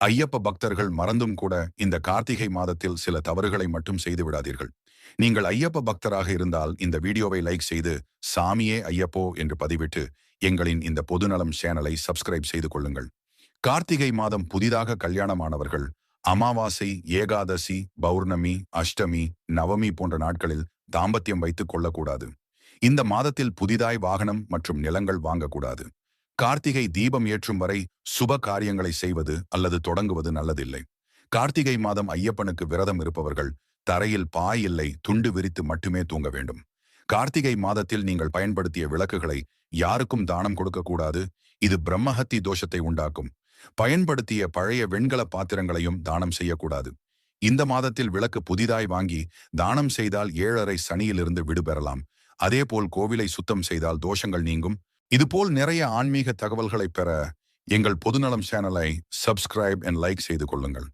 ஐயப்ப பக்தர்கள் மறந்தும் கூட இந்த கார்த்திகை மாதத்தில் சில தவறுகளை மட்டும் செய்து விடாதீர்கள். நீங்கள் ஐயப்ப பக்தராக இருந்தால் இந்த வீடியோவை லைக் செய்து சாமியே ஐயப்போ என்று பதிவிட்டு எங்களின் இந்த பொதுநலம் சேனலை சப்ஸ்கிரைப் செய்து கொள்ளுங்கள். கார்த்திகை மாதம் புதிதாக கல்யாணமானவர்கள் அமாவாசை ஏகாதசி பௌர்ணமி அஷ்டமி நவமி போன்ற நாட்களில் தாம்பத்தியம் வைத்துக் கொள்ளக்கூடாது. இந்த மாதத்தில் புதிதாய் வாகனம் மற்றும் நிலங்கள் வாங்கக்கூடாது. கார்த்திகை தீபம் ஏற்றும் வரை சுப காரியங்களை செய்வது அல்லது தொடங்குவது நல்லதில்லை. கார்த்திகை மாதம் ஐயப்பனுக்கு விரதம் இருப்பவர்கள் தரையில் பாய் இல்லை துண்டு விரித்து மட்டுமே தூங்க வேண்டும். கார்த்திகை மாதத்தில் நீங்கள் பயன்படுத்திய விளக்குகளை யாருக்கும் தானம் கொடுக்கக்கூடாது இது பிரம்மஹத்தி தோஷத்தை உண்டாக்கும். பயன்படுத்திய பழைய வெண்கல பாத்திரங்களையும் தானம் செய்யக்கூடாது. இந்த மாதத்தில் விளக்கு புதிதாய் வாங்கி தானம் செய்தால் ஏழரை சனியிலிருந்து விடுபெறலாம். அதேபோல் கோவிலை சுத்தம் செய்தால் தோஷங்கள் நீங்கும். இதுபோல் நிறைய ஆன்மீக தகவல்களை பெற எங்கள் பொதுநலம் சேனலை சப்ஸ்கிரைப் அண்ட் லைக் செய்து கொள்ளுங்கள்.